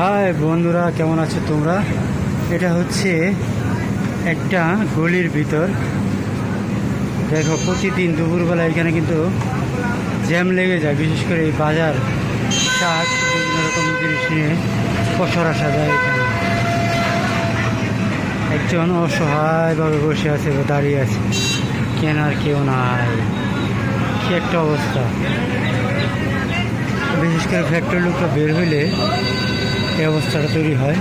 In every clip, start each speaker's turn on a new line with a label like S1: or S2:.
S1: High বন্ধুরা, কেমন আছো তোমরা? এটা হচ্ছে একটা গলির ভিতর। দেখো, প্রতিদিন দুপুরবেলা এখানে কিন্তু জ্যাম লেগে যায়, বিশেষ করে এই বাজার, শাক, বিভিন্ন রকম জিনিস নিয়ে পসরা সাজায় এখানে। একজন অসহায়ভাবে বসে আছে বা দাঁড়িয়ে আছে। কেনার কেউ নাই? কি একটা অবস্থা। বিশেষ করে ফ্যাক্টরি লোকটা বের হইলে এই অবস্থাটা তৈরি হয়।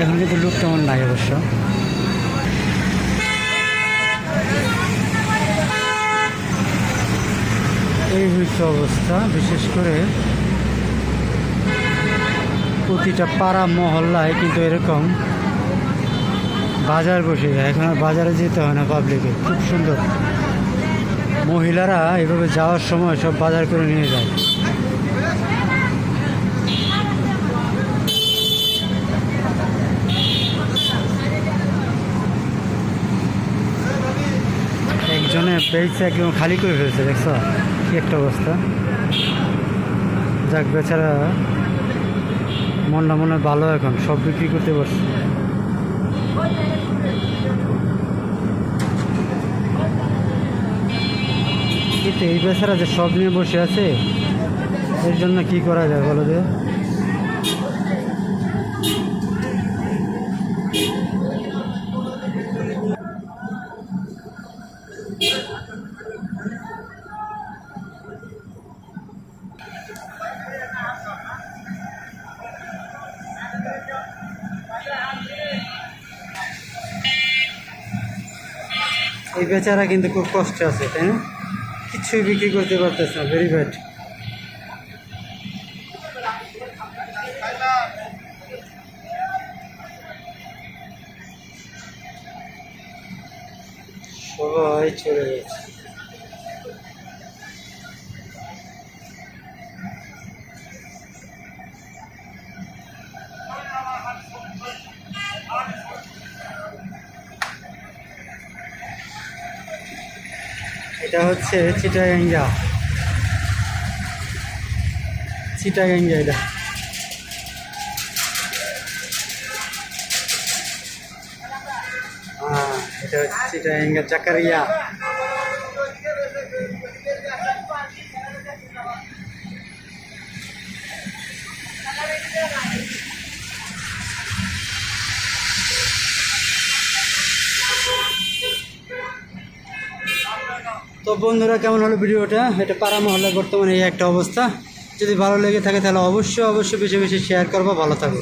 S1: এখন কিন্তু লোক তেমন নাই অবশ্য। এই হচ্ছে অবস্থা, বিশেষ করে প্রতিটা পাড়া, মহল্লায় কিন্তু এরকম বাজার বসে যায়। এখন আর বাজারে যেতে হয় না পাবলিকে খুব সুন্দর। মহিলারা এভাবে যাওয়ার সময় সব বাজার করে নিয়ে যায়। একজনে পেয়েছে একদম খালি করে ফেলছে, দেখছ? কি একটা অবস্থা। যাক, বেচারা মনটা মনে ভালো এখন, সব বিক্রি করতে পারছে। কিন্তু এই বেচারা যে সব নিয়ে বসে আছে, এর জন্য কি করা যায় বলো যে এই বেচারা কিন্তু খুব কষ্ট আছে, তাই না? কিছুই বিক্রি করতে পারতেছে না ভেরি ব্যাড সবাই চলে যাচ্ছে এটা হচ্ছে চিটাগাঙ্গা। চিটাগাঙ্গা এটা। হ্যাঁ এটা হচ্ছে চিটাগাঙ্গা চাকারিয়া তো বন্ধুরা, কেমন হলো ভিডিওটা? এটা পাড়া মহল্লায় বর্তমানে এই একটা অবস্থা। যদি ভালো লেগে থাকে, তাহলে অবশ্যই অবশ্যই বেশি বেশি শেয়ার করব, ভালো থাকো।